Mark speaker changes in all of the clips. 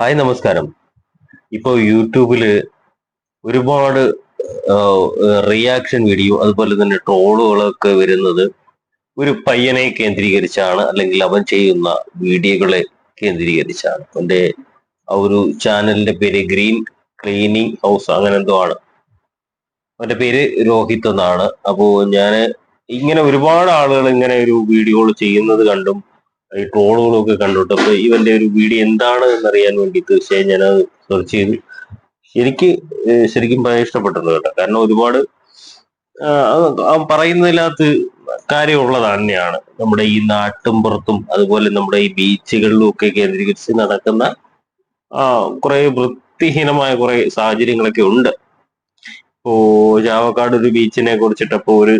Speaker 1: Hi നമസ്കാരം. ഇപ്പൊ യൂട്യൂബിൽ ഒരുപാട് റിയാക്ഷൻ വീഡിയോ അതുപോലെ തന്നെ ട്രോളുകളൊക്കെ വരുന്നത് ഒരു പയ്യനെ കേന്ദ്രീകരിച്ചാണ് അല്ലെങ്കിൽ അവൻ ചെയ്യുന്ന വീഡിയോകളെ കേന്ദ്രീകരിച്ചാണ്. അവന്റെ ആ ഒരു ചാനലിന്റെ പേര് ഗ്രീൻ ക്ലീനിങ് ഹൗസ് അങ്ങനെ എന്തോ ആണ്. അവന്റെ പേര് രോഹിത് എന്നാണ്. അപ്പോ ഞാൻ ഇങ്ങനെ ഒരുപാട് ആളുകൾ ഇങ്ങനെ ഒരു വീഡിയോകൾ ചെയ്യുന്നത് കണ്ടും ഈ ട്രോളുകളും ഒക്കെ കണ്ടിട്ട് അപ്പൊ ഇവന്റെ ഒരു വീഡിയോ എന്താണ് എന്നറിയാൻ വേണ്ടി തീർച്ചയായും ഞാൻ സെർച്ച് ചെയ്തു എനിക്ക് ശരിക്കും ഭയങ്കര ഇഷ്ടപ്പെട്ടിട്ടുണ്ട് കേട്ടോ. കാരണം ഒരുപാട് പറയുന്നതിനകത്ത് കാര്യമുള്ളത് തന്നെയാണ്. നമ്മുടെ ഈ നാട്ടും പുറത്തും അതുപോലെ നമ്മുടെ ഈ ബീച്ചുകളിലും ഒക്കെ കേന്ദ്രീകരിച്ച് നടക്കുന്ന കുറെ വൃത്തിഹീനമായ കുറെ സാഹചര്യങ്ങളൊക്കെ ഉണ്ട്. ഇപ്പോ ചാവക്കാട് ഒരു ബീച്ചിനെ കുറിച്ചിട്ടപ്പോ ഒരു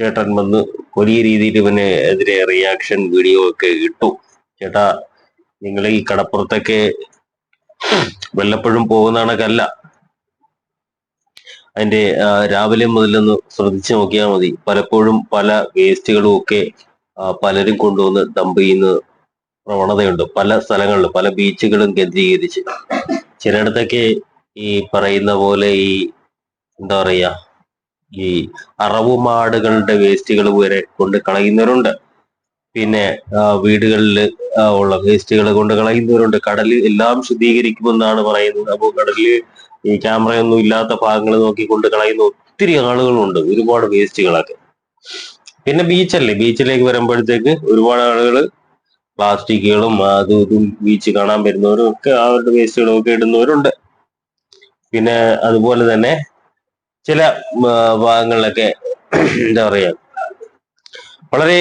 Speaker 1: ചേട്ടൻ വന്ന് വലിയ രീതിയിൽ ഇവന് എതിരെ റിയാക്ഷൻ വീഡിയോ ഒക്കെ ഇട്ടു. ചേട്ടാ നിങ്ങൾ ഈ കടപ്പുറത്തൊക്കെ വല്ലപ്പോഴും പോകുന്ന കണക്കല്ല അതിന്റെ രാവിലെ മുതലൊന്ന് ശ്രദ്ധിച്ചു നോക്കിയാൽ മതി. പലപ്പോഴും പല വേസ്റ്റുകളും ഒക്കെ പലരും കൊണ്ടുവന്ന് ഡംപ് ചെയ്യുന്ന പ്രവണതയുണ്ട്. പല സ്ഥലങ്ങളിലും പല ബീച്ചുകളും കേന്ദ്രീകരിച്ച്. ചിലയിടത്തൊക്കെ ഈ പറയുന്ന പോലെ ഈ എന്താ പറയാ ഈ അറവുമാടുകളുടെ വേസ്റ്റുകൾ വരെ കൊണ്ട് കളയുന്നവരുണ്ട്. പിന്നെ വീടുകളിൽ ഉള്ള വേസ്റ്റുകൾ കൊണ്ട് കളയുന്നവരുണ്ട്. കടലിൽ എല്ലാം ശുദ്ധീകരിക്കുമെന്നാണ് പറയുന്നത്. അപ്പോൾ കടലിൽ ഈ ക്യാമറയൊന്നും ഇല്ലാത്ത ഭാഗങ്ങൾ നോക്കിക്കൊണ്ട് കളയുന്ന ഒത്തിരി ആളുകളുണ്ട്. ഒരുപാട് വേസ്റ്റുകളൊക്കെ. പിന്നെ ബീച്ചല്ലേ? ബീച്ചിലേക്ക് വരുമ്പോഴത്തേക്ക് ഒരുപാട് ആളുകൾ പ്ലാസ്റ്റിക്കുകളും അതും ഇതും ബീച്ച് കാണാൻ വരുന്നവരും ഒക്കെ അവരുടെ വേസ്റ്റുകളും ഒക്കെ ഇടുന്നവരുണ്ട്. പിന്നെ അതുപോലെ തന്നെ ചില ഭാഗങ്ങളിലൊക്കെ എന്താ പറയാ വളരെ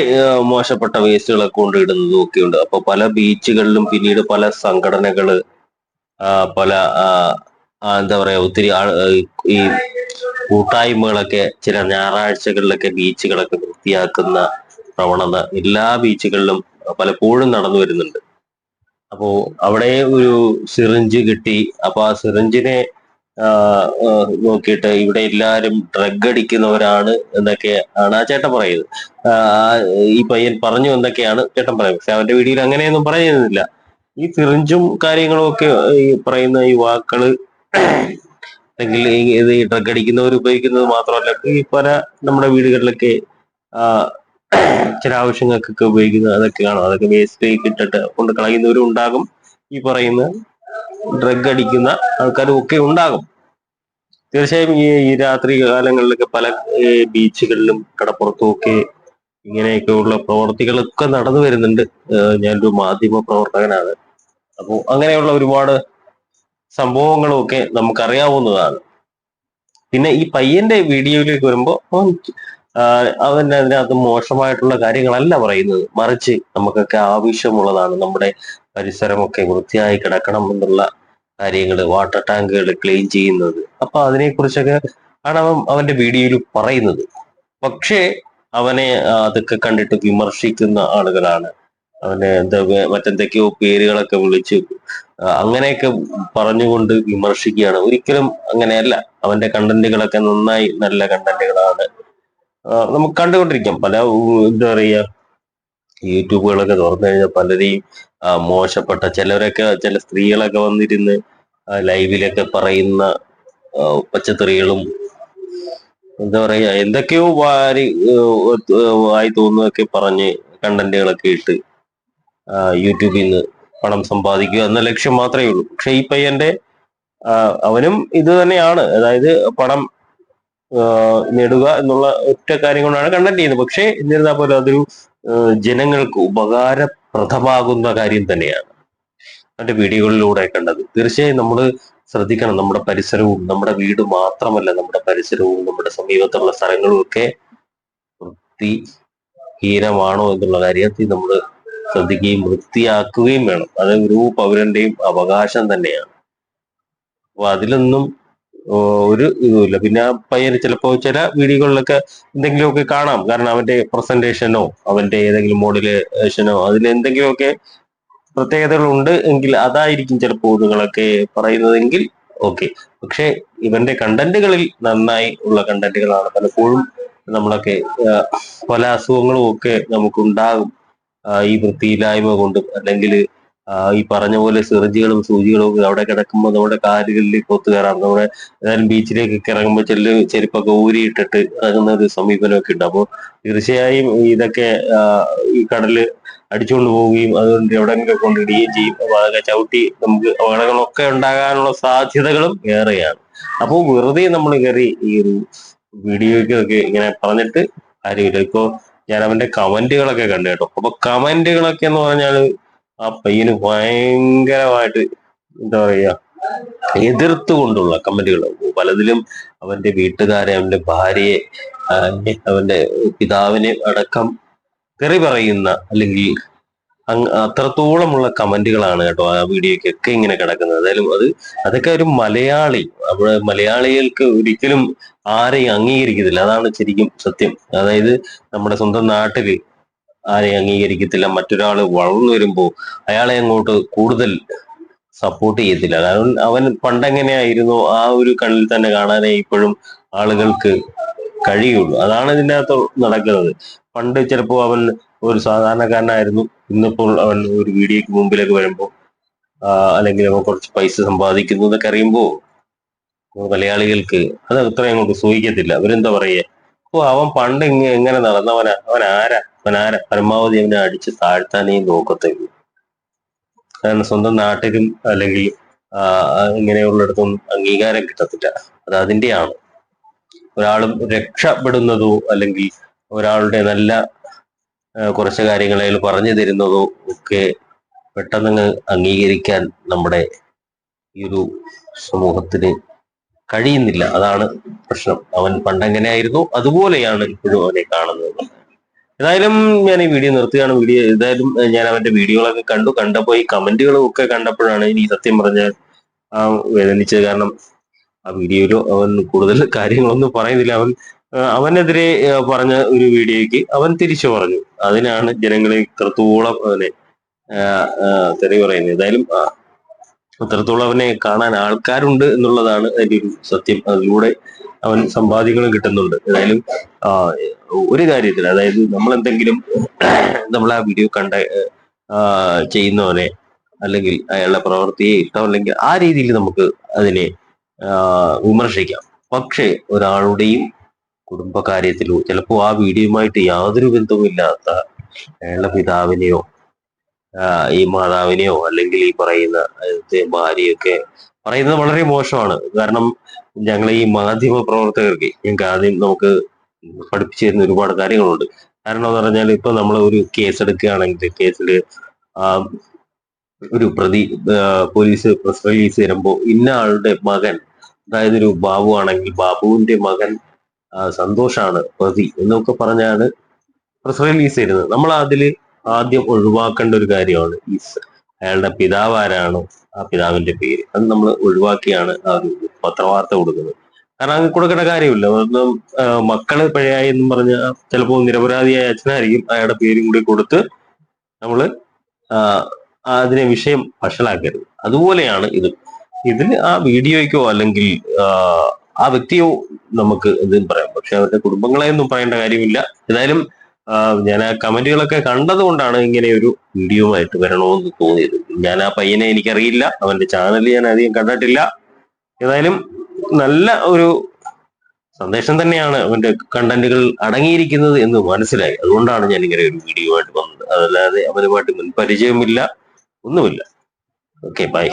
Speaker 1: മോശപ്പെട്ട വേസ്റ്റുകളൊക്കെ കൊണ്ടിടുന്നതും ഒക്കെ ഉണ്ട് അപ്പൊ പല ബീച്ചുകളിലും പിന്നീട് പല സംഘടനകൾ പല എന്താ പറയാ ഒത്തിരി ഈ കൂട്ടായ്മകളൊക്കെ ചില ഞായറാഴ്ചകളിലൊക്കെ ബീച്ചുകളൊക്കെ വൃത്തിയാക്കുന്ന പ്രവണത എല്ലാ ബീച്ചുകളിലും പലപ്പോഴും നടന്നു വരുന്നുണ്ട്. അപ്പോ അവിടെ ഒരു സിറിഞ്ച് കിട്ടി. അപ്പൊ ആ സിറിഞ്ചിനെ നോക്കിയിട്ട് ഇവിടെ എല്ലാരും ഡ്രഗ് അടിക്കുന്നവരാണ് എന്നൊക്കെ ആണ് ആ ചേട്ടൻ പറയുന്നത്. ഈ പയ്യൻ പറഞ്ഞു എന്നൊക്കെയാണ് ചേട്ടൻ പറയുന്നത്. പക്ഷെ അവന്റെ വീഡിയോയിൽ അങ്ങനെയൊന്നും പറയുന്നില്ല. ഈ സിറിഞ്ചും കാര്യങ്ങളും ഒക്കെ ഈ പറയുന്ന യുവാക്കൾ അല്ലെങ്കിൽ ഇത് ഈ ഡ്രഗ് അടിക്കുന്നവർ ഉപയോഗിക്കുന്നത് മാത്രമല്ല ഈ പല നമ്മുടെ വീടുകളിലൊക്കെ ചില ആവശ്യങ്ങൾക്കൊക്കെ ഉപയോഗിക്കുന്നത് അതൊക്കെ കാണാം. അതൊക്കെ വേസ്റ്റ് ഇട്ടിട്ട് കൊണ്ട് കളയുന്നവരും ഉണ്ടാകും ഈ പറയുന്ന ഡ്രഗ് അടിക്കുന്ന ആൾക്കാരും ഒക്കെ ഉണ്ടാകും. തീർച്ചയായും ഈ ഈ രാത്രി കാലങ്ങളിലൊക്കെ പല ബീച്ചുകളിലും കടപ്പുറത്തും ഒക്കെ ഇങ്ങനെയൊക്കെയുള്ള പ്രവർത്തികളൊക്കെ നടന്നു വരുന്നുണ്ട്. ഞാനൊരു മാധ്യമ പ്രവർത്തകനാണ്. അപ്പോൾ അങ്ങനെയുള്ള ഒരുപാട് സംഭവങ്ങളും ഒക്കെ നമുക്കറിയാവുന്നതാണ്. പിന്നെ ഈ പയ്യന്റെ വീഡിയോയിലേക്ക് വരുമ്പോൾ അവൻ അതിനകത്ത് മോശമായിട്ടുള്ള കാര്യങ്ങളല്ല പറയുന്നത്. മറിച്ച് നമുക്കൊക്കെ ആവശ്യമുള്ളതാണ് നമ്മുടെ പരിസരമൊക്കെ വൃത്തിയായി കിടക്കണം എന്നുള്ള കാര്യങ്ങൾ വാട്ടർ ടാങ്കുകൾ ക്ലീൻ ചെയ്യുന്നത്. അപ്പൊ അതിനെക്കുറിച്ചൊക്കെ ആണ് അവൻ അവന്റെ വീഡിയോയിൽ പറയുന്നത്. പക്ഷേ അവനെ അതൊക്കെ കണ്ടിട്ട് വിമർശിക്കുന്ന ആളുകളാണ്. അവനെ എന്താ മറ്റെന്തൊക്കെയോ പേരുകളൊക്കെ വിളിച്ച് അങ്ങനെയൊക്കെ പറഞ്ഞുകൊണ്ട് വിമർശിക്കുകയാണ്. ഒരിക്കലും അങ്ങനെയല്ല. അവന്റെ കണ്ടന്റുകളൊക്കെ നന്നായി നല്ല കണ്ടന്റുകളാണ് നമുക്ക് കണ്ടുകൊണ്ടിരിക്കാം. പല എന്താ പറയുക യൂട്യൂബുകളൊക്കെ തുറന്നു കഴിഞ്ഞാൽ പലരെയും മോശപ്പെട്ട ചിലരൊക്കെ ചില സ്ത്രീകളൊക്കെ വന്നിരുന്ന് ലൈവിലൊക്കെ പറയുന്ന പച്ചത്തറികളും എന്താ പറയാ എന്തൊക്കെയോ വാരി ആയി തോന്നുന്നതൊക്കെ പറഞ്ഞ് കണ്ടന്റുകളൊക്കെ ഇട്ട് യൂട്യൂബിൽ നിന്ന് പണം സമ്പാദിക്കുക എന്ന ലക്ഷ്യം മാത്രമേ ഉള്ളൂ. പക്ഷെ ഈ പയ്യന്റെ അവനും ഇത് തന്നെയാണ്. അതായത് പണം നേടുക എന്നുള്ള ഒറ്റ കാര്യം കൊണ്ടാണ് കണ്ടന്റ് ചെയ്യുന്നത്. പക്ഷേ എന്നിരുന്നാൽ പോലും അതൊരു ജനങ്ങൾക്ക് ഉപകാരപ്രദമാകുന്ന കാര്യം തന്നെയാണ്. അവന്റെ വീഡിയോകളിലൂടെ കണ്ടത്. തീർച്ചയായും നമ്മൾ ശ്രദ്ധിക്കണം. നമ്മുടെ പരിസരവും നമ്മുടെ വീട് മാത്രമല്ല നമ്മുടെ പരിസരവും നമ്മുടെ സമീപത്തുള്ള സ്ഥലങ്ങളും ഒക്കെ വൃത്തി ഹീനമാണോ എന്നുള്ള കാര്യത്തിൽ നമ്മൾ ശ്രദ്ധിക്കുകയും വൃത്തിയാക്കുകയും വേണം. അത് ഒരു പൗരന്റെയും അവകാശം തന്നെയാണ്. അപ്പൊ അതിലൊന്നും ഒരു ഇതുമില്ല. പിന്നെ ആ പയ്യന് ചിലപ്പോ ചില വീഡിയോകളിലൊക്കെ എന്തെങ്കിലുമൊക്കെ കാണാം. കാരണം അവന്റെ പ്രസന്റേഷനോ അവന്റെ ഏതെങ്കിലും മോഡുലേഷനോ അതിൽ എന്തെങ്കിലുമൊക്കെ പ്രത്യേകതകളുണ്ട് എങ്കിൽ അതായിരിക്കും ചിലപ്പോൾ നിങ്ങളൊക്കെ പറയുന്നതെങ്കിൽ ഓക്കെ പക്ഷെ ഇവന്റെ കണ്ടന്റുകളിൽ നന്നായി ഉള്ള കണ്ടന്റുകളാണ് പലപ്പോഴും നമ്മളൊക്കെ പല അസുഖങ്ങളും ഒക്കെ നമുക്കുണ്ടാകും. ഈ വൃത്തിയില്ലായ്മ കൊണ്ടും അല്ലെങ്കിൽ ഈ പറഞ്ഞ പോലെ സിറിഞ്ചുകളും സൂചികളും ഒക്കെ അവിടെ കിടക്കുമ്പോൾ നമ്മുടെ കാലുകളിലേക്ക് ഒത്തു കയറാം. നമ്മുടെ ഏതായാലും ബീച്ചിലേക്കൊക്കെ ഇറങ്ങുമ്പോൾ ചെല്ലു ചെരുപ്പൊക്കെ ഊരിയിട്ടിട്ട് ഇറങ്ങുന്ന ഒരു സമീപനമൊക്കെ ഉണ്ട്. അപ്പോൾ തീർച്ചയായും ഇതൊക്കെ ഈ കടൽ അടിച്ചുകൊണ്ട് പോവുകയും അതുകൊണ്ട് എവിടെയെങ്കിലും കൊണ്ടിടുകയും ചെയ്യും. അപ്പൊ അതൊക്കെ ചവിട്ടി നമുക്ക് അപകടങ്ങളൊക്കെ ഉണ്ടാകാനുള്ള സാധ്യതകളും ഏറെയാണ്. അപ്പോൾ വെറുതെ നമ്മൾ കയറി ഈ ഒരു വീഡിയോയ്ക്കൊക്കെ ഇങ്ങനെ പറഞ്ഞിട്ട് കാര്യമില്ല. ഇപ്പോൾ ഞാൻ അവന്റെ കമന്റുകളൊക്കെ കണ്ടു കേട്ടോ. അപ്പൊ കമന്റുകളൊക്കെ എന്ന് പറഞ്ഞാൽ ആ പയ്യന് ഭയങ്കരമായിട്ട് എന്താ പറയാ എതിർത്തുകൊണ്ടുള്ള കമന്റുകൾ പലതിലും അവന്റെ വീട്ടുകാരെ അവന്റെ ഭാര്യയെ അവന്റെ പിതാവിനെ അടക്കം തെറി പറയുന്ന അല്ലെങ്കിൽ അത്രത്തോളമുള്ള കമന്റുകളാണ് കേട്ടോ ആ വീഡിയോയ്ക്കൊക്കെ ഇങ്ങനെ കിടക്കുന്നത്. ഏതായാലും അത് അതൊക്കെ ഒരു മലയാളി അവിടെ മലയാളികൾക്ക് ഒരിക്കലും ആരെയും അംഗീകരിക്കത്തില്ല. അതാണ് ശരിക്കും സത്യം. അതായത് നമ്മുടെ സ്വന്തം നാട്ടിൽ ആരെയും അംഗീകരിക്കത്തില്ല. മറ്റൊരാൾ വളർന്നു വരുമ്പോൾ അയാളെ അങ്ങോട്ട് കൂടുതൽ സപ്പോർട്ട് ചെയ്യത്തില്ല. കാരണം അവൻ പണ്ടെങ്ങനെയായിരുന്നു ആ ഒരു കണ്ണിൽ തന്നെ കാണാനേ ഇപ്പോഴും ആളുകൾക്ക് കഴിയുള്ളൂ. അതാണ് ഇതിന്റെ അകത്ത് നടക്കുന്നത്. പണ്ട് ചിലപ്പോൾ അവൻ ഒരു സാധാരണക്കാരനായിരുന്നു. ഇന്നിപ്പോൾ അവൻ ഒരു വീഡിയോക്ക് മുമ്പിലേക്ക് വരുമ്പോൾ അല്ലെങ്കിൽ അവൻ കുറച്ച് പൈസ സമ്പാദിക്കുന്നു എന്നൊക്കെ അറിയുമ്പോൾ മലയാളികൾക്ക് അത് അത്രയും അങ്ങോട്ട് സൂഹിക്കത്തില്ല അവരെന്താ പറയുക? ഓ അവൻ പണ്ട് എങ്ങനെ നടന്നവനാ? അവൻ ആരാ? അവൻ ആരാ പരമാവധി അവനെ അടിച്ച് താഴ്ത്താനേ നോക്കത്തുള്ളൂ കാരണം സ്വന്തം നാട്ടിലും അല്ലെങ്കിൽ ഇങ്ങനെയുള്ളിടത്തൊന്നും അംഗീകാരം കിട്ടത്തില്ല. അത് അതിന്റെയാണ് ഒരാളും രക്ഷപ്പെടുന്നതോ അല്ലെങ്കിൽ ഒരാളുടെ നല്ല കുറച്ച് കാര്യങ്ങൾ അയാൾ പറഞ്ഞു തരുന്നതോ ഒക്കെ പെട്ടെന്ന് അംഗീകരിക്കാൻ നമ്മുടെ ഈ ഒരു സമൂഹത്തിന് കഴിയുന്നില്ല. അതാണ് പ്രശ്നം. അവൻ പണ്ടെങ്ങനെയായിരുന്നു. അതുപോലെയാണ് ഇപ്പോഴും അവനെ കാണുന്നത്. ഏതായാലും ഞാൻ ഈ വീഡിയോ നിർത്തുകയാണ്. വീഡിയോ ഏതായാലും ഞാൻ അവന്റെ വീഡിയോകളൊക്കെ കണ്ടു. കണ്ടപ്പോൾ ഈ കമന്റുകളും ഒക്കെ കണ്ടപ്പോഴാണ് ഇനി സത്യം പറഞ്ഞാൽ ആ വേദനിച്ചത്. കാരണം ആ വീഡിയോയിൽ അവൻ കൂടുതൽ കാര്യങ്ങളൊന്നും പറയുന്നില്ല. അവൻ അവനെതിരെ പറഞ്ഞ ഒരു വീഡിയോയ്ക്ക് അവൻ തിരിച്ചു പറഞ്ഞു. അതിനാണ് ജനങ്ങളെ ഇത്രത്തോളം അവനെ തെറി പറയുന്നത്. ഏതായാലും അത്രത്തോളം അവനെ കാണാൻ ആൾക്കാരുണ്ട് എന്നുള്ളതാണ് അതിന്റെ ഒരു സത്യം. അതിലൂടെ അവൻ സമ്പാദ്യങ്ങളും കിട്ടുന്നുണ്ട്. ഏതായാലും ഒരു കാര്യത്തിൽ അതായത് നമ്മൾ എന്തെങ്കിലും നമ്മൾ ആ വീഡിയോ കണ്ട ചെയ്യുന്നവനെ അല്ലെങ്കിൽ അയാളുടെ പ്രവൃത്തിയെ ഇഷ്ടമല്ലെങ്കിൽ ആ രീതിയിൽ നമുക്ക് അതിനെ വിമർശിക്കാം. പക്ഷേ ഒരാളുടെയും കുടുംബകാര്യത്തിലോ ചിലപ്പോൾ ആ വീഡിയോയുമായിട്ട് യാതൊരു ബന്ധവുമില്ലാത്ത അയാളുടെ പിതാവിനെയോ ഈ മാതാവിനെയോ അല്ലെങ്കിൽ ഈ പറയുന്ന ഭാര്യയൊക്കെ പറയുന്നത് വളരെ മോശമാണ്. കാരണം ഞങ്ങൾ ഈ മാധ്യമ പ്രവർത്തകർക്ക് ഞങ്ങൾക്ക് ആദ്യം നമുക്ക് പഠിപ്പിച്ചു തരുന്ന ഒരുപാട് കാര്യങ്ങളുണ്ട്. കാരണം എന്ന് പറഞ്ഞാൽ ഇപ്പൊ നമ്മൾ ഒരു കേസ് എടുക്കുകയാണെങ്കിൽ കേസിൽ ഒരു പ്രതി പോലീസ് പ്രസ് റിലീസ് തരുമ്പോൾ ഇന്ന ആളുടെ മകൻ അതായത് ഒരു ബാബു ആണെങ്കിൽ ബാബുവിന്റെ മകൻ സന്തോഷാണ് പ്രതി എന്നൊക്കെ പറഞ്ഞാണ് പ്രസ് റിലീസ് തരുന്നത് നമ്മൾ അതിൽ ആദ്യം ഒഴിവാക്കേണ്ട ഒരു കാര്യമാണ് ഈ അയാളുടെ പിതാവ് ആരാണോ ആ പിതാവിന്റെ പേര്. അത് നമ്മൾ ഒഴിവാക്കിയാണ് ആ ഒരു പത്രവാർത്ത കൊടുക്കുന്നത്. കാരണം അങ്ങ് കൊടുക്കേണ്ട കാര്യമില്ല. ഒന്നും മക്കൾ പിഴയായി എന്നും പറഞ്ഞ ചിലപ്പോൾ നിരപരാധിയായ അച്ഛനായിരിക്കും അയാളുടെ പേരും കൂടി കൊടുത്ത് നമ്മൾ അതിനെ വിഷയം വഷളാക്കരുത്. അതുപോലെയാണ് ഇത്. ഇതിൽ ആ വീഡിയോയ്ക്കോ അല്ലെങ്കിൽ ആ, വ്യക്തിയോ നമുക്ക് എന്തും പറയാം. പക്ഷെ അവരുടെ കുടുംബങ്ങളെയൊന്നും പറയേണ്ട കാര്യമില്ല. ഏതായാലും ഞാൻ ആ കമന്റുകളൊക്കെ കണ്ടത് കൊണ്ടാണ് ഇങ്ങനെ ഒരു വീഡിയോമായിട്ട് വരണമെന്ന് തോന്നിയത്. ഞാൻ ആ പയ്യനെ എനിക്കറിയില്ല. അവന്റെ ചാനൽ ഞാൻ അധികം കണ്ടിട്ടില്ല. ഏതായാലും നല്ല ഒരു സന്ദേശം തന്നെയാണ് അവന്റെ കണ്ടന്റുകൾ അടങ്ങിയിരിക്കുന്നത് എന്ന് മനസ്സിലായി. അതുകൊണ്ടാണ് ഞാൻ ഇങ്ങനെ ഒരു വീഡിയോ ആയിട്ട് വന്നത്. അതല്ലാതെ അവനുമായിട്ട് മുൻ പരിചയമില്ല ഒന്നുമില്ല. Okay bye